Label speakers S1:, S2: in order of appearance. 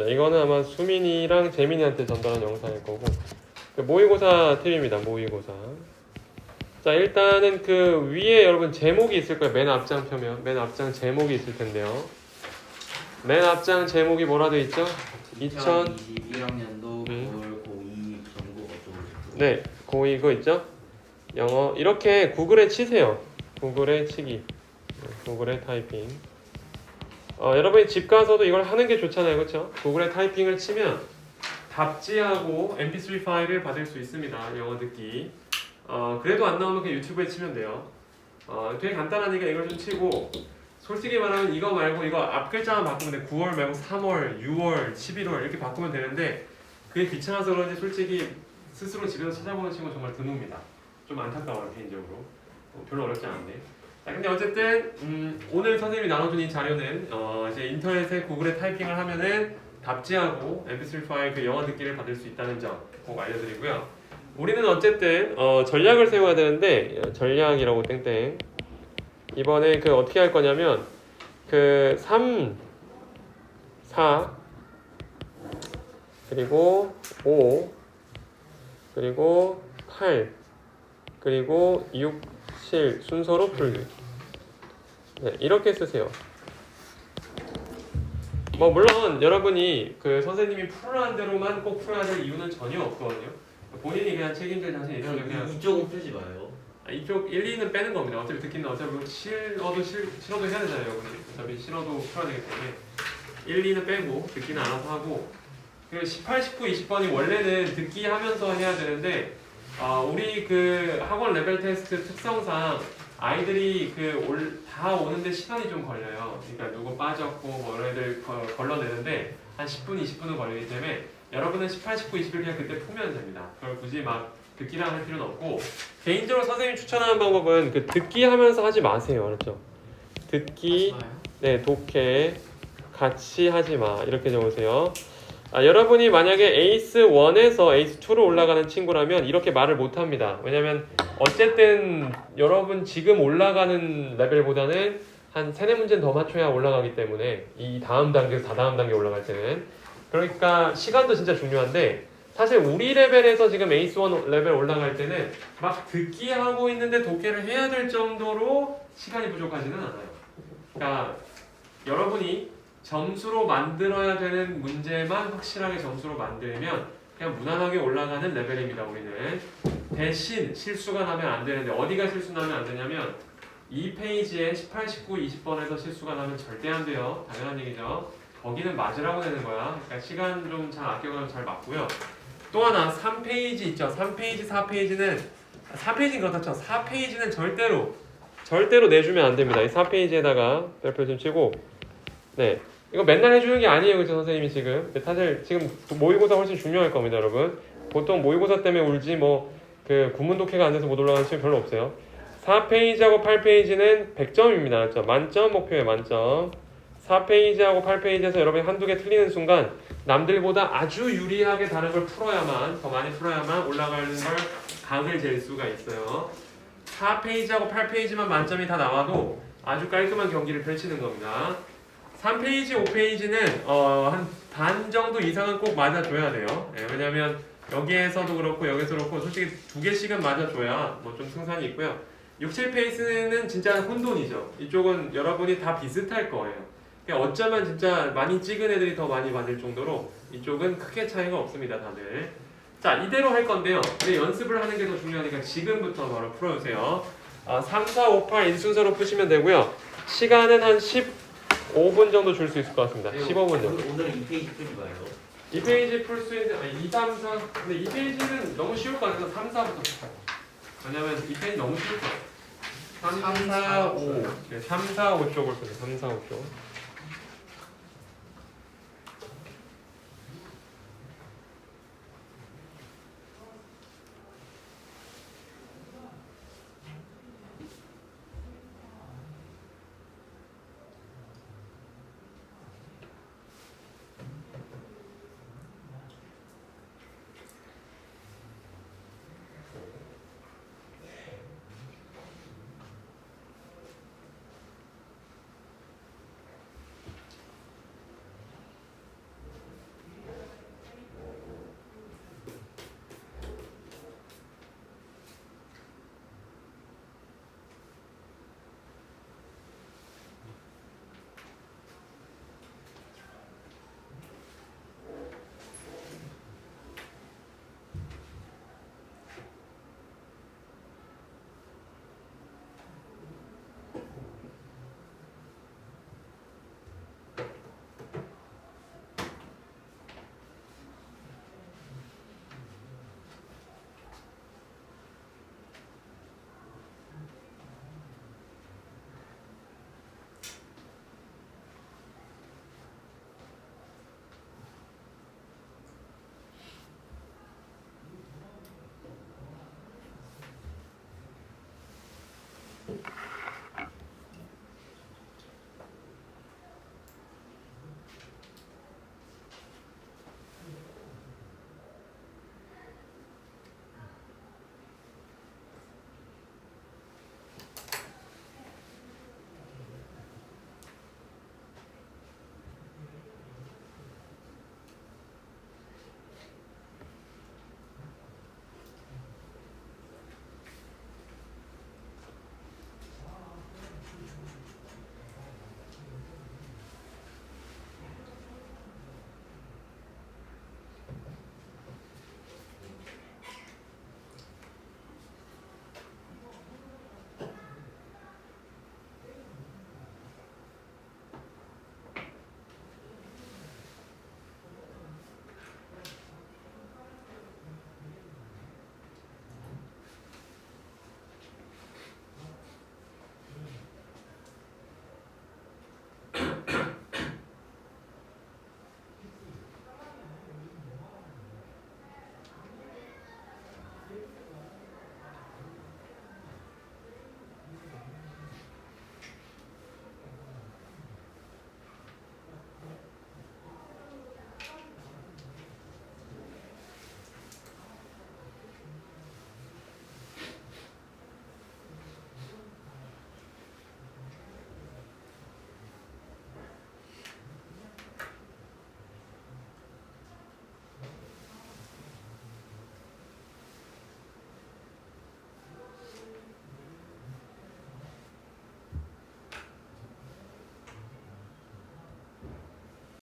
S1: 네, 이거는 아마 수민이랑 재민이한테 전달한 영상일 거고 그 모의고사 팁입니다. 모의고사. 자 일단은 그 위에 여러분 제목이 있을 거예요. 맨 앞장 펴면 맨 앞장 제목이 있을 텐데요. 맨 앞장 제목이 뭐라 돼 있죠? 2000
S2: 2021학년도
S1: 음.
S2: 9월 고2 전국 어쩌고
S1: 네, 고2 그거 있죠? 영어 이렇게 구글에 치세요. 구글에 치기. 네, 구글에 타이핑. 어, 여러분이 집 가서도 이걸 하는 게 좋잖아요, 그렇죠? 구글에 타이핑을 치면 답지하고 MP3 파일을 받을 수 있습니다. 영어 듣기. 어, 그래도 안 나오면 그냥 유튜브에 치면 돼요. 어, 되게 간단하니까 이걸 좀 치고 솔직히 말하면 이거 말고 이거 앞 글자만 바꾸면 돼. 9월 말고 3월, 6월, 11월 이렇게 바꾸면 되는데 그게 귀찮아서 그런지 솔직히 스스로 집에서 찾아보는 친구 정말 드뭅니다. 좀 안타까워요 개인적으로. 어, 별로 어렵지 않은데. 자, 근데 어쨌든 음, 오늘 선생님이 나눠준 이 자료는 어, 이제 인터넷에 구글에 타이핑을 하면은 답지하고 MP3 파일 그 영어 듣기를 받을 수 있다는 점 꼭 알려드리고요. 우리는 어쨌든 어, 전략을 세워야 되는데 어, 전략이라고 땡땡. 이번에 그 어떻게 할 거냐면 그 3, 4 그리고 5 그리고 8 그리고 6, 7 순서로 풀기. 네, 이렇게 쓰세요. 뭐 물론 여러분이 그 선생님이 풀으라는 대로만 꼭 풀어야 될 이유는 전혀 없거든요. 본인이 그냥 책임질 자신 있으면 그냥
S2: 이쪽은 풀지 마요
S1: 아, 이쪽 1, 2는 빼는 겁니다. 어차피 듣기는 어차피 싫어도 싫, 싫어도 해야 되잖아요. 여러분이. 어차피 싫어도 풀어야 되기 때문에 1, 2는 빼고 듣기는 알아서 하고 그리고 18, 19, 20번이 원래는 듣기 하면서 해야 되는데 아, 우리 그 학원 레벨 테스트 특성상 아이들이 그올다 오는데 시간이 좀 걸려요. 그러니까 누구 빠졌고 뭐 이런 애들 거- 걸러내는데 한 10분, 20분은 걸리기 때문에 여러분은 18, 19, 20일 그냥 그때 풀면 됩니다. 그걸 굳이 막 듣기랑 할 필요는 없고 개인적으로 선생님 추천하는 방법은 그 듣기 하면서 하지 마세요. 알았죠? 듣기. 네, 독해 같이 하지 마. 이렇게 적으세요. 아, 여러분이 만약에 에이스 1에서 에이스 2로 올라가는 친구라면 이렇게 말을 못 합니다. 왜냐면 어쨌든 여러분 지금 올라가는 레벨보다는 한 세네 문제는 더 맞춰야 올라가기 때문에 이 다음 단계에서 다다음 단계 올라갈 때는 그러니까 시간도 진짜 중요한데 사실 우리 레벨에서 지금 에이스 1 레벨 올라갈 때는 막 듣기 하고 있는데 독해를 해야 될 정도로 시간이 부족하지는 않아요. 그러니까 여러분이 점수로 만들어야 되는 문제만 확실하게 점수로 만들면 그냥 무난하게 올라가는 레벨입니다. 우리는 대신 실수가 나면 안 되는데 어디가 실수 나면 안 되냐면 이 페이지에 18, 19, 20번에서 실수가 나면 절대 안 돼요. 당연한 얘기죠. 거기는 맞으라고 되는 거야. 그러니까 시간 좀 잘 아껴가면 잘 맞고요. 또 하나 3페이지 있죠. 3페이지, 4페이지는 4페이지는 그렇다 쳐. 4페이지는 절대로 절대로 내주면 안 됩니다. 이 4페이지에다가 별표 좀 치고 네 이거 맨날 해주는 게 아니에요, 그죠 선생님이 지금 사실 지금 모의고사 훨씬 중요할 겁니다, 여러분. 보통 모의고사 때문에 울지 뭐 그 구문 독해가 안 돼서 못 올라가는 친구 별로 없어요. 4페이지하고 8페이지는 100점입니다, 알았죠? 만점 목표예요, 만점. 4페이지하고 8페이지에서 여러분이 한두 개 틀리는 순간 남들보다 아주 유리하게 다른 걸 풀어야만 더 많이 풀어야만 올라가는 걸 각을 잴 수가 있어요. 4페이지하고 8페이지만 만점이 다 나와도 아주 깔끔한 경기를 펼치는 겁니다. 3페이지, 5페이지는 어, 한 반 정도 이상은 꼭 맞아줘야 돼요. 예, 왜냐면 여기에서도 그렇고 여기서도 그렇고 솔직히 두 개씩은 맞아줘야 뭐 좀 승산이 있고요. 6, 7페이지는 진짜 혼돈이죠. 이쪽은 여러분이 다 비슷할 거예요. 어쩌면 진짜 많이 찍은 애들이 더 많이 맞을 정도로 이쪽은 크게 차이가 없습니다, 다들. 자, 이대로 할 건데요. 근데 연습을 하는 게 더 중요하니까 지금부터 바로 풀어주세요. 아, 3, 4, 5, 8 인순서로 푸시면 되고요. 시간은 한 15분 정도 줄 수 있을 것 같습니다. 15분 정도.
S2: 오늘- 오늘은 이 페이지 풀지 마요
S1: 이 페이지 풀 수 있는 아니 2, 3, 4 근데 이 페이지는 너무 쉬울 것 같아서 3, 4부터 풀어요. 왜냐면 이 페이지 너무 쉬울 것 같아요. 3, 4, 5 네, 3, 4, 5 쪽을 쓰세요. 3, 4, 5 쪽.